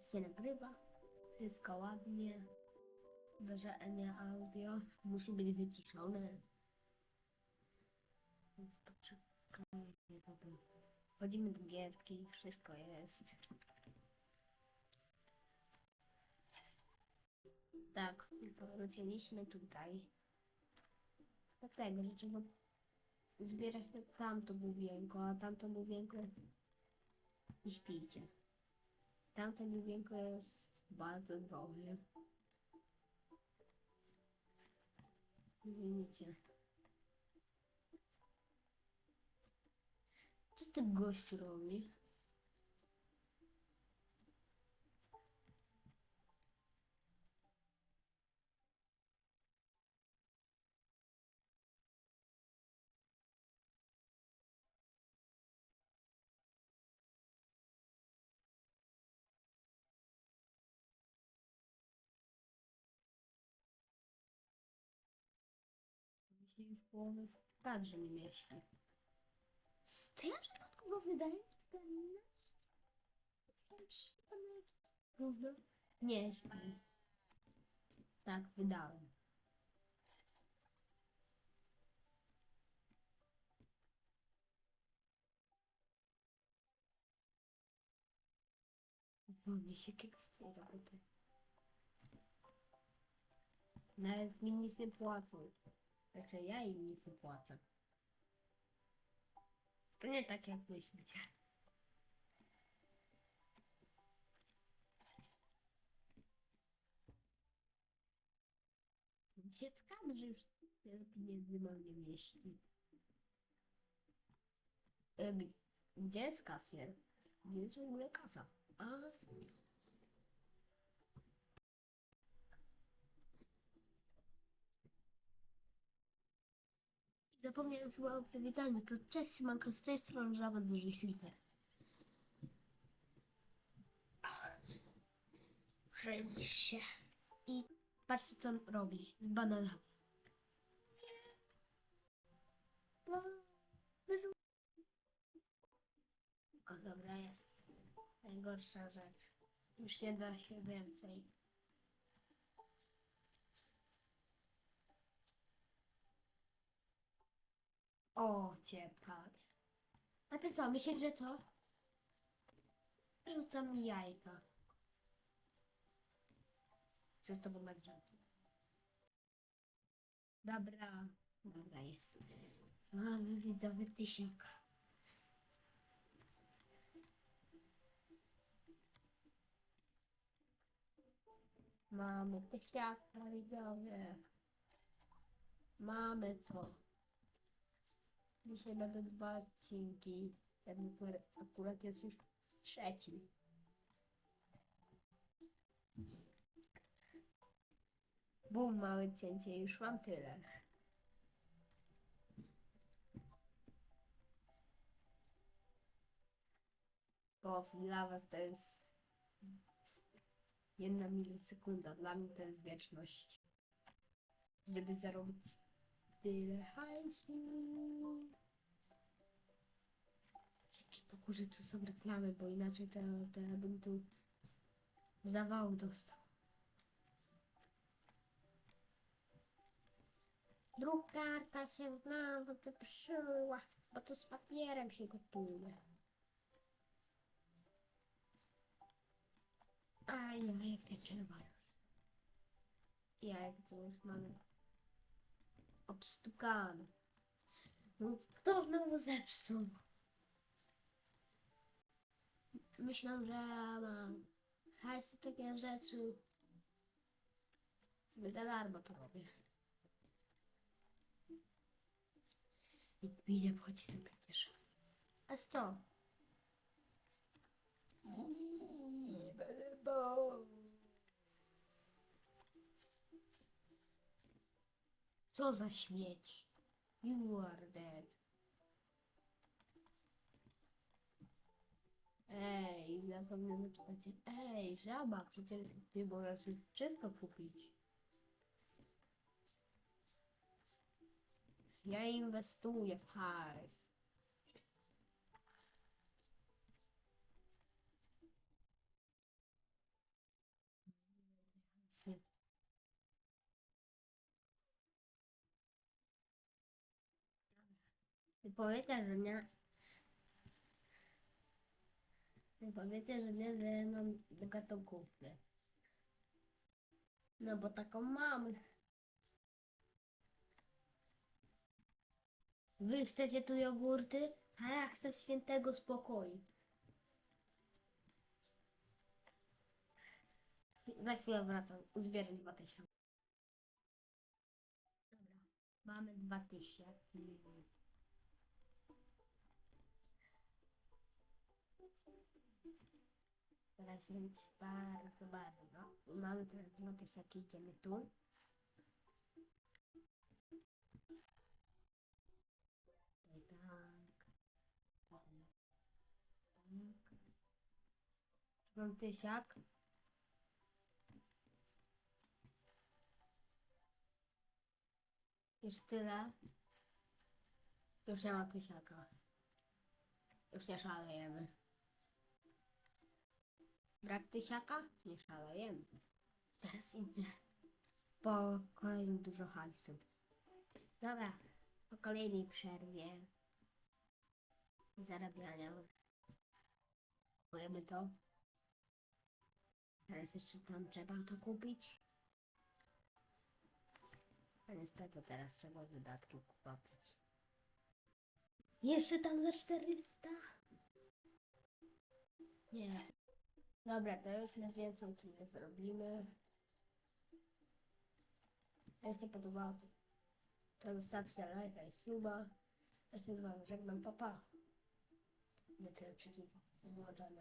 się nagrywa. Wszystko ładnie. Uderzenie audio musi być wyciszone. Więc poczekajcie, dobra. Wchodzimy do gierki, wszystko jest. Tak, polecieliśmy tutaj. Dlatego, że trzeba zbierać na tamto główienko, a tamto główienko i śpijcie. Tamte główienko jest bardzo drogie. Widzicie. Co ty gość robi? Już połowy w kadrze nie mieści. To ja przypadkowo wydaję tylko 11? Równo? Nie, śpi. Tak, wydałem. Zwolnię się kiedyś z tej roboty. Nawet mi nic nie płacą. Znaczy ja im nie płacę. To nie tak jak myślicie. Gdzie w kadrze już tyle pieniędzy mam nie mieści. E, Gdzie jest kasjer? Gdzie jest w ogóle kasa? A, Zapomniałem chyba o przywitaniu. To cześć, siemanko, z tej strony Żaba Duży Liter. Przejmij się. I patrzcie, co on robi z bananami. O, dobra, jest. Najgorsza rzecz. Już nie da się więcej. O, cię panie. A ty co, myślisz, że co? Rzucam jajka. Chcę z tobą nagrać. Dobra, dobra jest. Mamy widzowy tysiak. Mamy tysiaka widzowie. Mamy to. Dzisiaj będą dwa odcinki. Ten akurat- jest już trzeci. Bum, małe cięcie, już mam tyle. Bo dla was to jest jedna milisekunda, dla mnie to jest wieczność. Żeby zarobić tyle hajsu. Dzięki Bogu, że tu są reklamy, bo inaczej to, to ja bym tu zawału dostał. Drukarka się znowu wyprzyszyła, bo to z papierem się gotuje. A jajek nie trzeba już. Jajek to już mamy obstukane. No kto znowu zepsuł? Myślę, że mam hajs takie rzeczy. Sobie za darmo to robię. I Widzę, wchodzi sobie przecież. A co? Co za śmieć? You are dead. Ej, zapomniałem zapytać. Ej, żaba, przecież ty możesz już wszystko kupić. Ja inwestuję w hajs. powiedział, że nie. No powiecie, że nie, że mam kupę. No bo taką mamy. Wy chcecie tu jogurty, a ja chcę świętego spokoju. Za chwilę wracam, uzbieram 2000. Dobra, mamy 2000. Teraz bardzo, bardzo. Mamy teraz dwa tysiące, idziemy tu. Mam tysiak. Już tyle. Już nie ma tysiaka. Już nie szalejemy. Brak tysiaka? Nie szalejemy. Teraz idę po kolejnym dużo hajsu. Dobra, po kolejnej przerwie zarabiania. Kupujemy to. Teraz jeszcze tam trzeba to kupić. A niestety teraz trzeba wydatki kupić. Jeszcze tam za 400? Nie. Dobra, to już na więcej tu nie zrobimy. Jak Ci podobało, to, to zostawcie lajka i suba. Ja się z Wami żegnam, papa. Nie tyle przycisk włączamy.